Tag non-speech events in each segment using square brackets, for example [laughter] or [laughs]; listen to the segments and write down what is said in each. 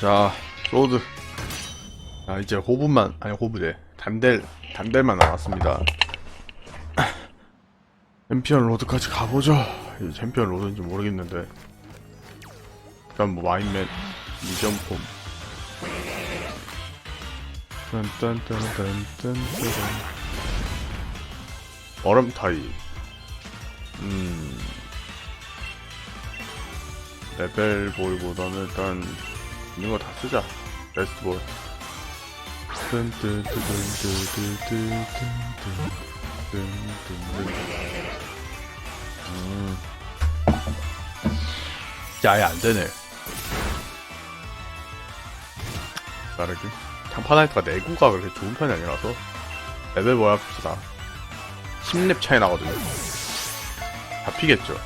자, 소드. 아, 이제 호브만, 아니, 호브래. 단델, 단델만 남았습니다. [clears throat] 챔피언 로드까지 가보죠. 이 챔피언 로드인지 모르겠는데. 일단 뭐, 마인맨, 미점폼. 딴딴딴딴딴딴. 얼음 타입. 음. 레벨 볼보다는 일단 있는 거 다 쓰자. 베스트 볼. 음. 야, 아예 안 되네. 나르기. cam파나이트가 내구가 그렇게 좋은 편이 아니라서 레벨 볼 합시다. 10렙 차이 나거든요. 잡히겠죠?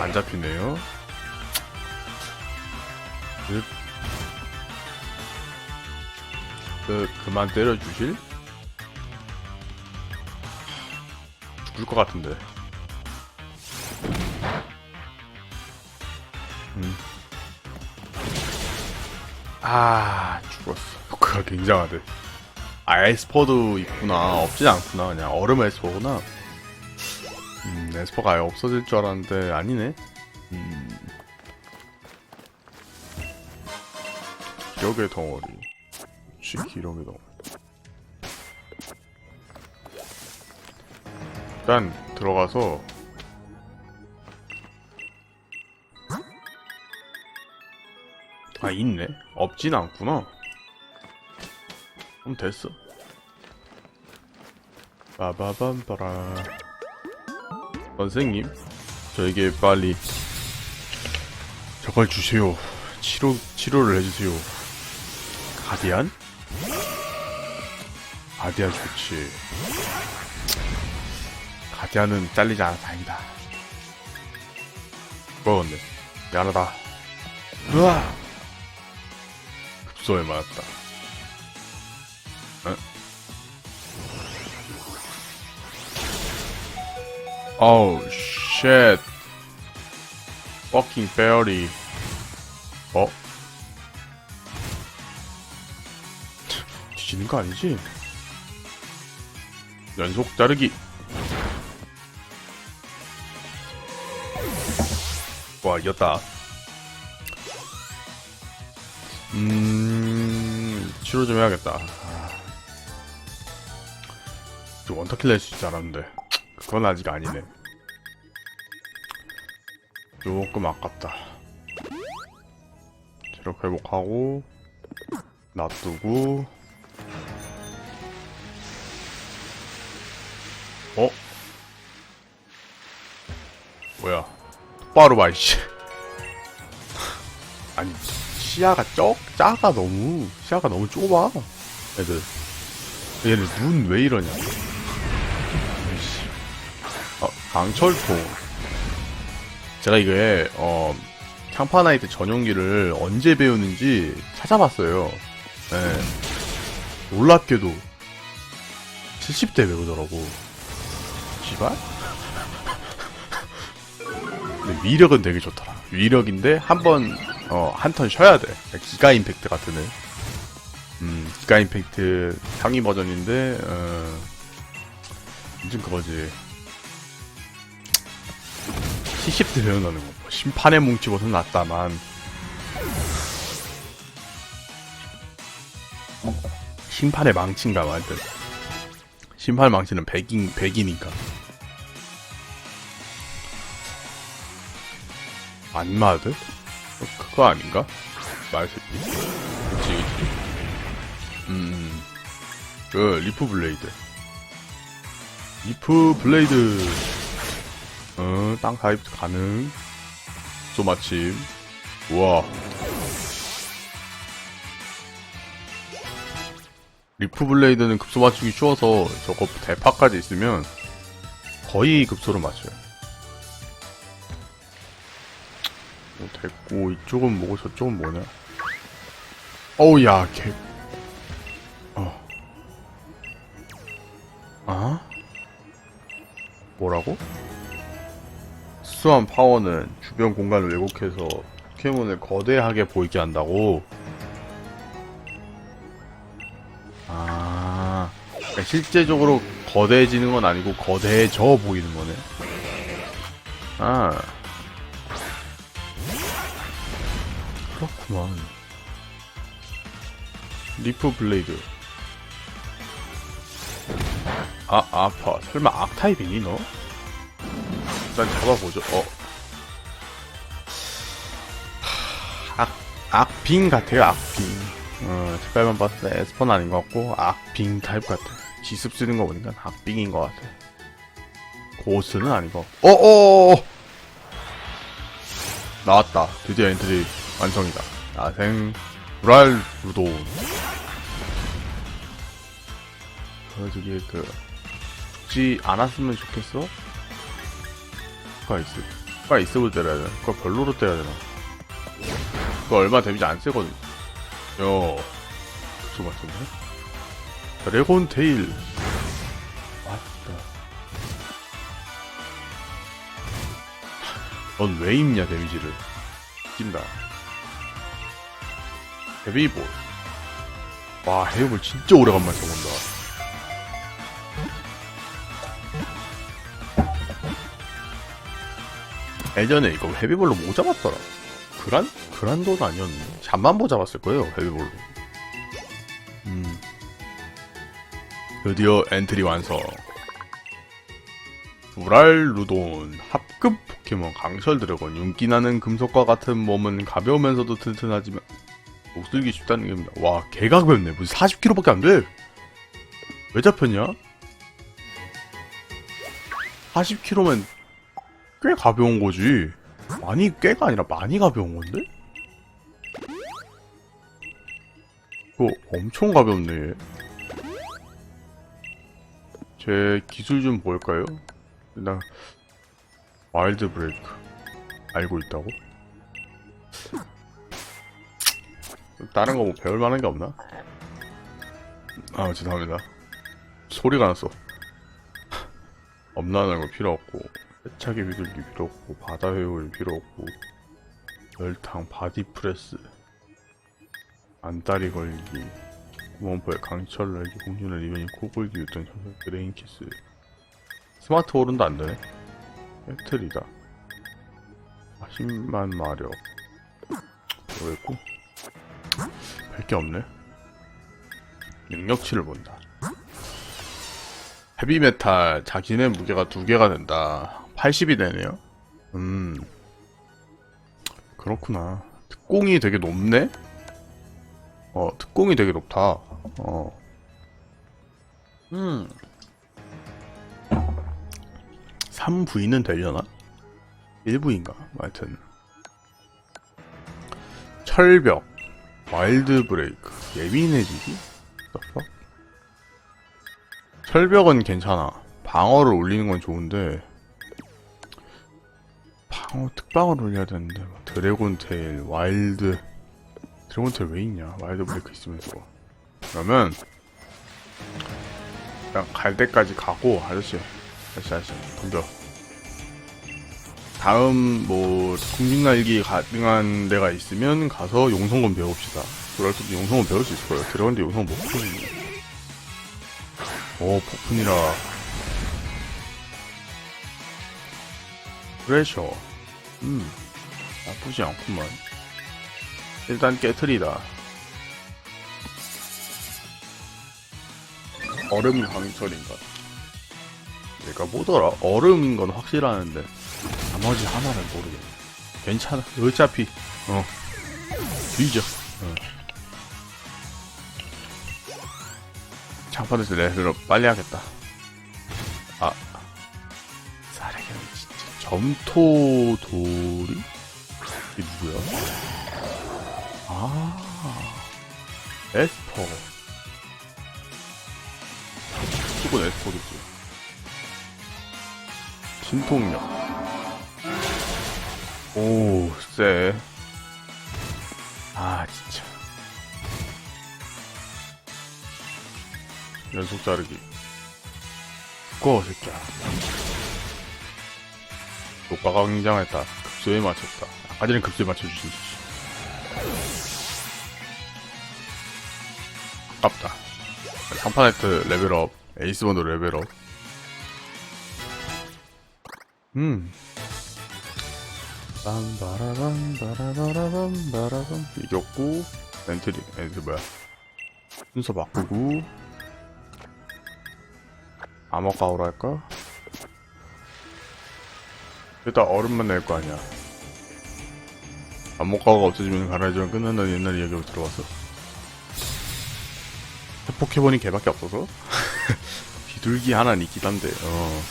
안 잡히네요. 그, 그, 그만 때려주실? 죽을 것 같은데. 음. 아, 죽었어. 효과가 굉장하대. 아, 에스퍼도 있구나. 없진 않구나. 그냥 얼음 에스퍼구나. 음, 에스퍼가 아예 없어질 줄 알았는데, 아니네. 음. 기억의 덩어리. 치, 기억의 덩어리. 일단, 들어가서, 아, 있네. 없진 않구나. 그럼 됐어. 빠바밤빠라. 선생님, 저에게 빨리 저걸 주세요. 치료, 치료를 해주세요. 가디안? 가디안 좋지. 가디안은 잘리지 않아 다행이다. 먹었네. 미안하다. 으아! 급소에 맞았다. 어? 어우, 쉣. fucking berry. 어? 뒤지는 거 아니지? 연속 자르기. 와, 이겼다. 음, 치료 좀 해야겠다. 아. 좀 원터킬 낼수 있지 않았는데. 그건 아직 아니네. 조금 아깝다. 체력 회복하고, 놔두고, 뭐야. 똑바로 봐, 이씨. 아니, 시야가 쩍, 작아, 너무. 시야가 너무 좁아. 애들. 얘네 눈왜 이러냐. 아이씨. 어, 강철통. 제가 이게, 어, 향파나이트 전용기를 언제 배우는지 찾아봤어요. 예. 놀랍게도 70대 배우더라고. 씨발? 위력은 되게 좋더라. 위력인데 한 번, 어, 한 턴 쉬어야 돼. 기가 임팩트 같은 애. 음, 기가 임팩트 상위 버전인데, 어, 완전 그거지. 70대 배운다는 거. 뭐 심판의 뭉치고는 낫다만. 심판의 망친가, 완전. 심판의 망치는 100인, 100이니까. 안마드? 어, 그거 아닌가? 말새끼. 그치, 그치. 음, 그, 리프 블레이드. 리프 블레이드. 어, 땅 타입 가능. 또 마침. 우와. 리프 블레이드는 급소 맞추기 쉬워서 저거 대파까지 있으면 거의 급소를 맞춰요. 됐고 이쪽은 뭐고 저쪽은 뭐냐 어우 야개 어. 아? 뭐라고? 수한 파워는 주변 공간을 왜곡해서 포켓몬을 거대하게 보이게 한다고? 아... 그러니까 실제적으로 거대해지는 건 아니고 거대해져 보이는 거네 아... 그렇구만. 리프 블레이드. 아, 아파. 설마 악타입이니, 너? 일단 잡아보죠. 어. 악빙 같아요, 악빙. 어, 색깔만 봤을 때 에스퍼는 아닌 것 같고, 악빙 타입 같아. 지습 쓰는 거 보니까 악빙인 것 같아. 고스는 아닌 것 같고. 어어어! 나왔다. 드디어 엔트리 완성이다. 야생, 브랄, 루돈. 그, 저기, 그, 죽지 않았으면 좋겠어? 그가 있어. 그가 있으면 때려야 되나? 그거 별로로 때려야 되나? 그거 얼마 데미지 안 세거든. 요, 그쪽 같은데? 드래곤 테일. 맞다. 넌왜 입냐, 데미지를. 낀다. 헤비볼. 와, 헤비볼 진짜 오래간만에 써본다. 예전에 이거 헤비볼로 못 잡았더라. 그란? 그란도는 아니었는데. 잠만보 잡았을 거예요, 헤비볼로. 음. 드디어 엔트리 완성. 우랄 루돈 합급 포켓몬 강철 드래곤 윤기 나는 금속과 같은 몸은 가벼우면서도 튼튼하지만 목슬기 쉽다는 겁니다. 와, 개 가 볍네. 무슨 40kg밖에 안 돼. 왜 잡혔냐? 40kg면 꽤 가벼운 거지. 많이 꽤가 아니라 많이 가벼운 건데? 그거 엄청 가볍네. 얘. 제 기술 좀 볼까요? 일단 와일드 브레이크 알고 있다고? 다른 거 뭐 배울 만한 게 없나? 아 죄송합니다. 소리가 났어. 엄나는 거 필요 없고 세차기 비둘기 필요 없고 바다 회오리 필요 없고 열탕 바디 프레스 안다리 걸기 구멍포에 강철 날기 공주는 리벤이 코골기 유턴 전설 그레인 키스 스마트 오른도 안 되네 배틀이다 10만 마력 뭐였고 별게 없네. 능력치를 본다. 헤비메탈 자기네 무게가 두 개가 된다. 80이 되네요? 음. 그렇구나. 특공이 되게 높네? 어 특공이 되게 높다. 어. 음. 3V는 되려나? 1V인가? 하여튼. 철벽 와일드 브레이크. 예민해지기? 철벽은 괜찮아. 방어를 올리는 건 좋은데 방어 특방을 올려야 되는데 뭐 드래곤 테일 와일드 드래곤 테일 왜 있냐? 와일드 브레이크 있으면서 그러면 그냥 갈 때까지 가고 아저씨 아저씨 아저씨 덤벼 다음 뭐 궁중날기 가능한 데가 있으면 가서 용성검 배웁시다. 그럴 때도 용성검 배울 수 있을 거예요. 드래곤데 용성검 못 배우는 오 폭풍이라. 프레셔 음 나쁘지 않구만. 일단 깨트리다. 얼음 강철인가? 내가 뭐더라. 얼음인 건 확실하는데 나머지 하나는 모르겠네. 괜찮아. 어차피. 어. 뒤져. 어. 장판에서 레벨업 빨리 하겠다. 아. 사례견 진짜 점토 돌이? 이게 누구야? 아. 에스퍼. 수고 에스퍼겠지. 신통력 오, 쎄. 아, 진짜. 연속 자르기. 꺼, 새끼야. 효과가 굉장했다. 급소에 맞췄다. 아까 전에 급소에 맞춰주신 아깝다. 상파네트 레벨업 에이스번도 레벨업. 음. 빰바라밤 바라바라밤 바라밤. 이겼고 엔트리. 엔트 뭐야? 순서 바꾸고. 암호가오로 할까? 일단 얼음만 낼 거 아니야. 암호가오가 없어지면 가라지만 끝난다는 옛날 이야기로 들어왔어 포켓몬이 걔밖에 없어서? [laughs] 비둘기 하나는 있긴 한데 어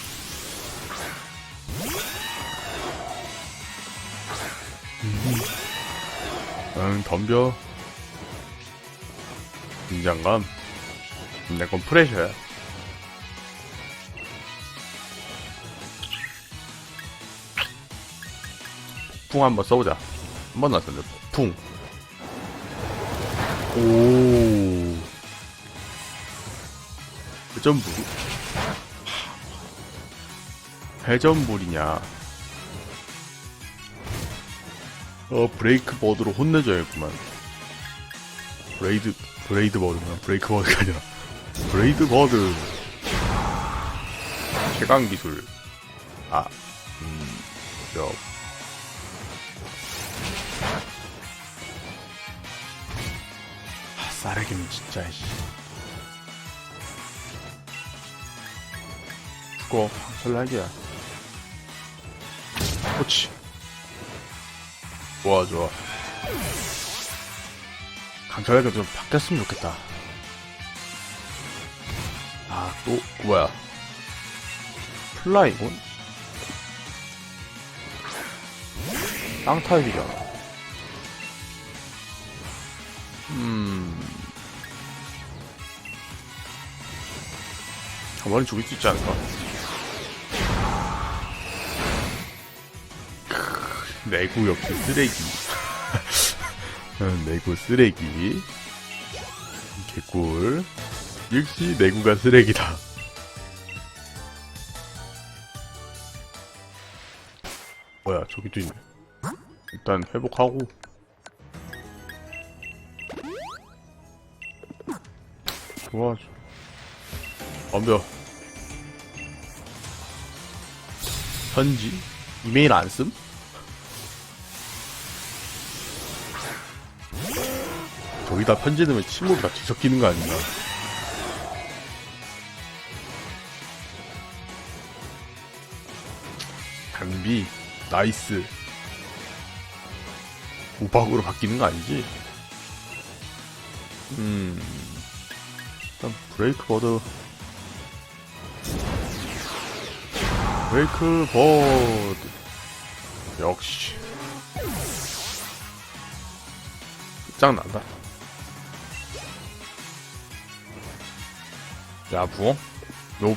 응, 덤벼. 긴장감. 내 건 프레셔야. 폭풍 한번 써보자. 한번 나왔었는데, 폭풍. 오. 회전불? 회전불이냐. 어 브레이크 버드로 혼내줘야겠구만. 브레이드 브레이드 버드구나. 브레이크 버드가 아니라. 브레이드 버드. 최강 기술. 아 음 저. 아, 싸레기는 진짜 씨. 죽어 설날기야. 그렇지 좋아 좋아. 강철이가 좀 바뀌었으면 좋겠다. 아 또 뭐야? 플라이곤? 땅 타입이잖아 음. 가만히 죽일 수 있지 않을까? 내구 역시 쓰레기. 응, 내구 쓰레기. 개꿀. 역시 내구가 쓰레기다. 뭐야, 저기도 있네. 일단 회복하고. 좋아, 좋아. 덤벼. 현지? 이메일 안 씀? 저기다 편지 넣으면 침묵이 다 뒤섞이는 거 아닌가? 장비 나이스. 우박으로 바뀌는 거 아니지? 음 일단 브레이크 버드. 브레이크 버드. 역시. 짱난다 야, 부엉? 노.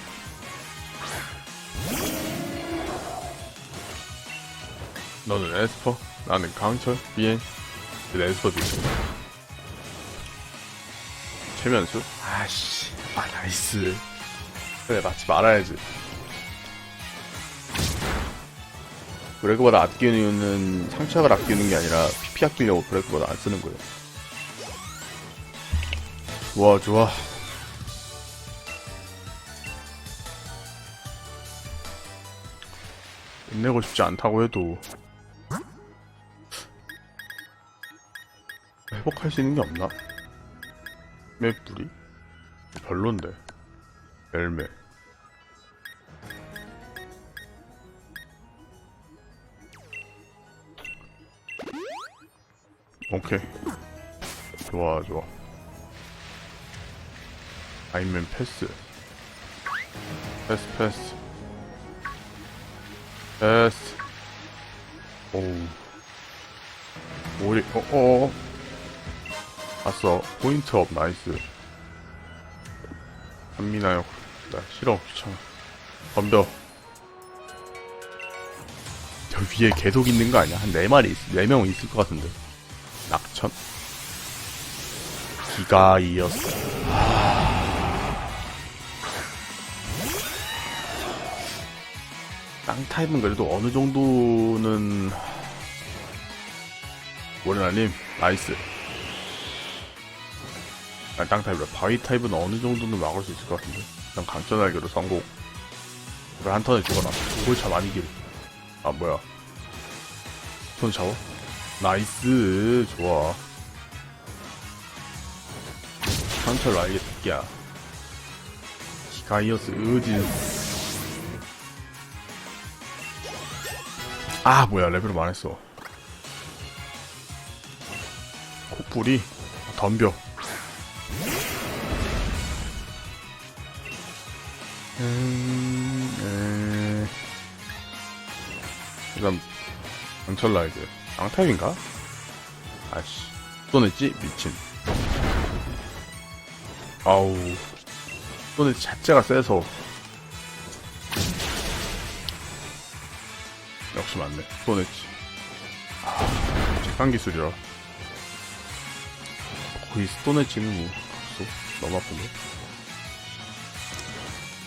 너는 에스퍼, 나는 강철, 비엔, 그 에스퍼도 있고. 최면수? 아씨, 아, 나이스. 그래, 맞지 말아야지. 브레이크보다 아끼는 이유는 상처를 아끼는 게 아니라 PP 아끼려고 브레이크보다 안 쓰는 거예요. 좋아, 좋아. 끝내고 싶지 않다고 해도 회복할 수 있는 게 없나? 맵불이? 별론데. 열매. 오케이. 좋아 좋아. 아니면 패스. 패스 패스 패스. 오우 오리 어어. 봤어. 포인트업 나이스. 한미나요 나 싫어 귀찮아. 덤벼. 저 위에 계속 있는 거 아니야? 한 네 마리 있, 4명 있을 것 같은데. 낙천. 기가 이었어 땅 타입은 그래도 어느 정도는 원래나님 나이스. 난 땅타입이라. 바위 타입은 어느 정도는 막을 수 있을 것 같은데? 일단 강전 날개로 성공. 그걸 한 턴에 죽어놔 그걸 참 아니길 아 뭐야. 손 잡아. 나이스. 좋아. 상처를 알게 새끼야. 기가이어스 의진 아 뭐야 레벨을 많았어. 코뿔이 덤벼. 음, 에... 그다음 강철라이드 앙타입인가? 아씨. 또 냈지? 미친. 아우. 또 냈지? 자체가 세서 역시 맞네 아 직관 기술이라. 거의 스톤엣지는 뭐. 너무 아픈데?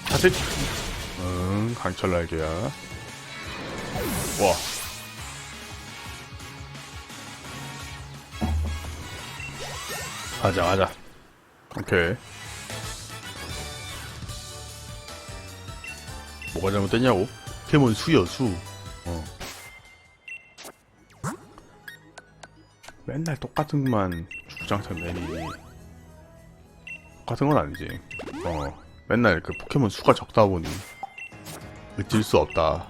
자체 응 강철 날개야. 와. 가자 가자. 오케이. 뭐가 잘못됐냐고? 포켓몬 수여 수 맨날 똑같은 것만 주장창 내니. 똑같은 건 아니지. 어 맨날 그 포켓몬 수가 적다 보니 어쩔 수 없다.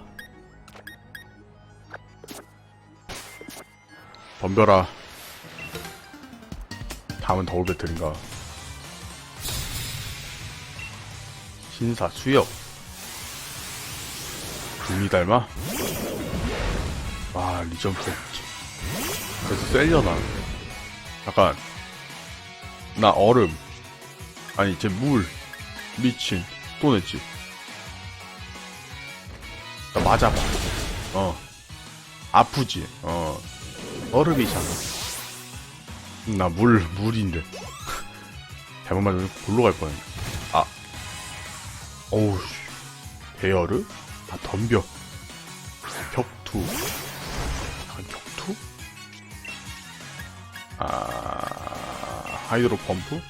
덤벼라. 다음은 더울 배틀인가? 신사 수역. 눈이 닮아? 와 리전 프 그래서 셀려나. 약간 나 얼음. 아니 이제 물. 미친. 또 냈지. 나 맞아봐. 어. 아프지. 어. 얼음이잖아. 나 물 물인데. 잘못 맞으면 골로 갈 뻔했네. 아. 어우 씨. 배열을? 아 덤벼. 격투 아 하이드로 펌프?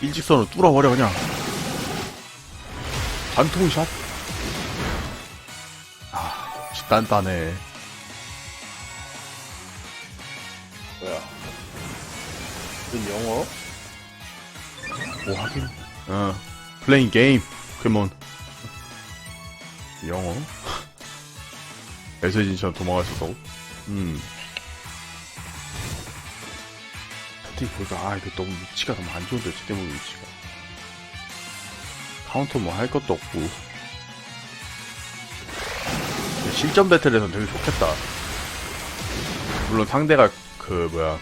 일직선으로 뚫어버려 그냥. 관통샷? 아 역시 단단해. 뭐야? 무슨 영어? 뭐 하긴. 어 플레잉 게임 포켓몬 영어? [laughs] 에세진처럼 도망갈 수 있다고? 음 세팅 보니까 아 이거 너무 위치가 너무 안 좋은데 제 때문에 위치가. 카운터 뭐 할 것도 없고. 실전 배틀에선 되게 좋겠다. 물론 상대가 그 뭐야.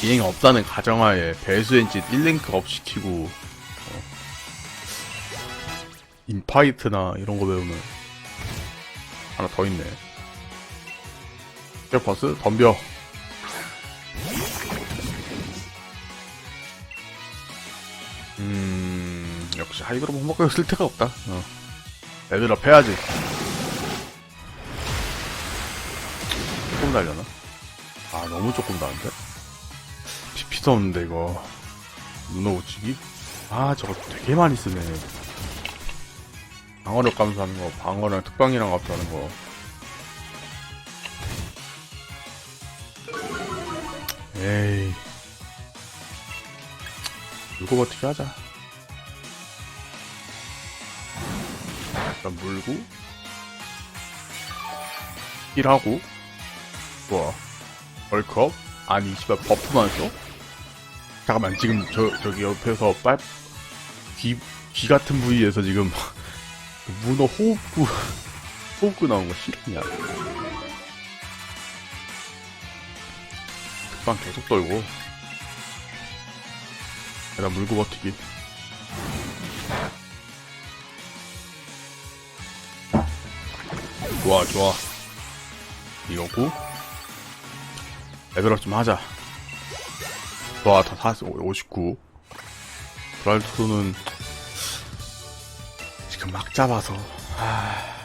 비행이 없다는 가정하에 배수엔진 1랭크 업 시키고 어, 인파이트나 이런 거 배우면 하나 더 있네. 버스? 덤벼 역시 하이그로 못 먹고 쓸 데가 없다 어. 레벨업 해야지 조금 달려나? 아 너무 조금 다는데? 피피도 없는데 이거 문어 우치기? 아 저거 되게 많이 쓰네 방어력 감소하는 거 방어랑 특방이랑 합수하는 거 에이 물고 버티기 하자 일단 물고 힐하고 좋아 벌크업? 아니 씨발 버프만 써? 잠깐만 지금 저 저기 옆에서 빨 귀, 귀 같은 부위에서 지금 [laughs] 문어 호흡구 호흡구 나온 거 싫냐 특방 계속 떨고 일단 물고 버티기 좋아 좋아. 이거고. 레벨업 좀 하자. 좋아 다 40, 59 브랄토는 지금 막 잡아서 아...